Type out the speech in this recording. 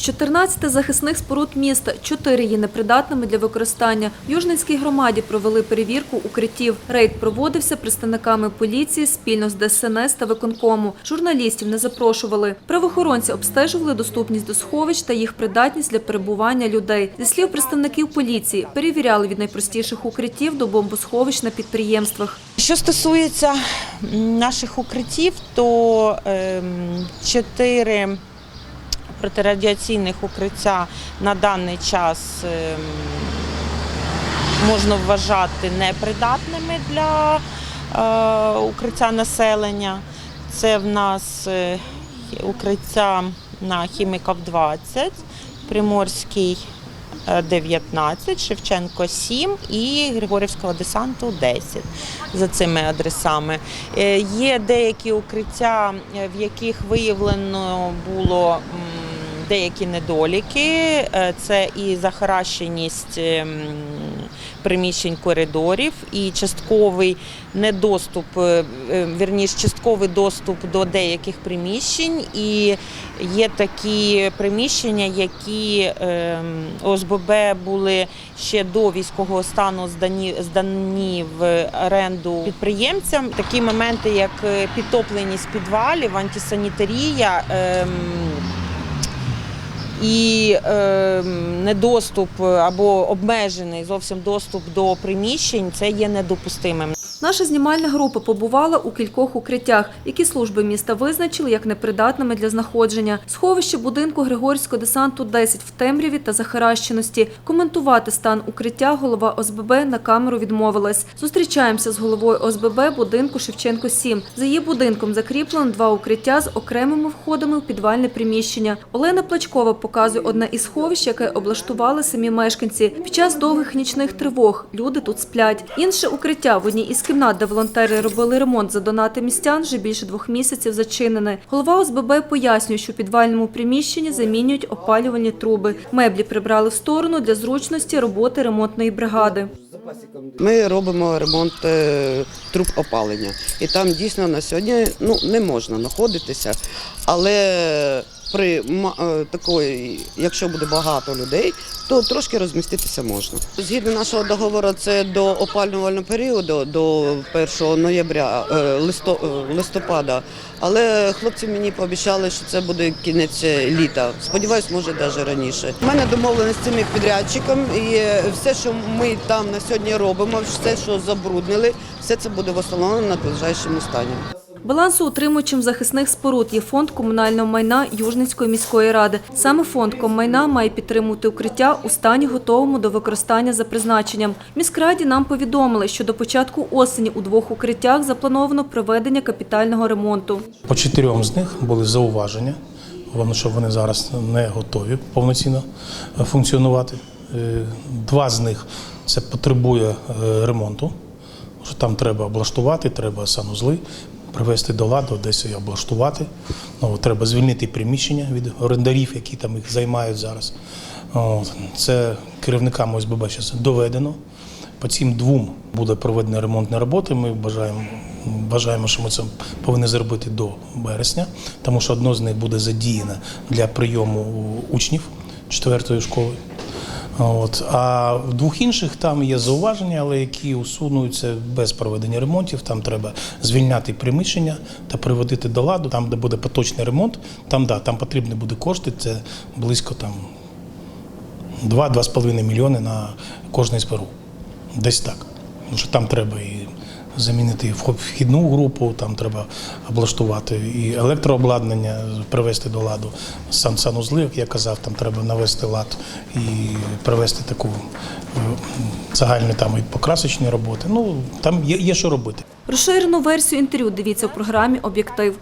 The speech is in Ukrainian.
З 14 захисних споруд міста, 4 є непридатними для використання. В Южницькій громаді провели перевірку укриттів. Рейд проводився представниками поліції спільно з ДСНС та виконкому. Журналістів не запрошували. Правоохоронці обстежували доступність до сховищ та їх придатність для перебування людей. Зі слів представників поліції, перевіряли від найпростіших укриттів до бомбосховищ на підприємствах. Що стосується наших укриттів, то ем, чотири протирадіаційних укриття на даний час ем, можна вважати непридатними для е, укриття населення. Це в нас е, укриття на Хіміків 20, Приморський е, 19, Шевченко 7 і Григорівського десанту 10 за цими адресами. Е, Є деякі укриття, е, в яких виявлено було деякі недоліки. Е, Це і захаращеність ем, приміщень коридорів, і частковий недоступ, е, е, частковий доступ до деяких приміщень. І є такі приміщення, які ем, ОСББ були ще до військового стану здані, здані в оренду підприємцям. Такі моменти, як підтопленість підвалів, антисанітарія. ем, і е, недоступ або обмежений зовсім доступ до приміщень це є недопустимим. Наша знімальна група побувала у кількох укриттях, які служби міста визначили як непридатними для знаходження. Сховище будинку Григорського десанту 10 в темряві та захаращеності. Коментувати стан укриття голова ОСББ на камеру відмовилась. Зустрічаємося з головою ОСББ будинку Шевченко 7. За її будинком закріплено два укриття з окремими входами в підвальне приміщення. Олена Плачкова показує одне із сховищ, яке облаштували самі мешканці. Під час довгих нічних тривог люди тут сплять. Інше укриття в одній із кімнат, де волонтери робили ремонт за донати містян, вже більше двох місяців зачинене. Голова ОСББ пояснює, що в підвальному приміщенні замінюють опалювальні труби. Меблі прибрали в сторону для зручності роботи ремонтної бригади. Ми робимо ремонт е, труб опалення. І там дійсно на сьогодні ну, не можна знаходитися. Але при е, такої, якщо буде багато людей, то трошки розміститися можна. Згідно нашого договору, це до опалювального періоду, до 1 ноября, е, е, листопада. Але хлопці мені пообіцяли, що це буде кінець літа. Сподіваюсь, може навіть раніше. У мене домовленість з цим підрядчиком, і все, що ми там на сьогодні робимо, все, що забруднили, все це буде встановлено на ближайшому стані. Балансоутримувачем захисних споруд є фонд комунального майна Южницької міської ради. Саме фонд коммайна має підтримувати укриття у стані готовому до використання за призначенням. Міськраді нам повідомили, що до початку осені у двох укриттях заплановано проведення капітального ремонту. По чотирьом з них були зауваження, що вони зараз не готові повноцінно е, функціонувати. Е, Два з них це потребує е, ремонту, що там треба облаштувати, треба санузли привести до ладу, десь облаштувати. Ну, треба звільнити приміщення від орендарів, які там їх займають зараз. Це керівникам ОСББ зараз доведено. По цим двом буде проведена ремонтна робота. Ми бажаємо, бажаємо, що ми це повинні зробити до березня, тому що одно з них буде задіяне для прийому учнів четвертої школи. От. А в двох інших там є зауваження, але які усунуються без проведення ремонтів. Там треба звільняти приміщення та приводити до ладу. Там, де буде поточний ремонт, там да, там потрібні буде кошти. Це близько там 2-2,5 мільйони на кожний пору. Десь так. Тому що там треба і замінити вхідну групу, там треба облаштувати і електрообладнання, привести до ладу. сам санузли, як я казав, там треба навести лад і привести таку загальну загальні там і покрасочні роботи. Ну там є, є що робити. Розширену версію інтерв'ю дивіться у програмі Об'єктив.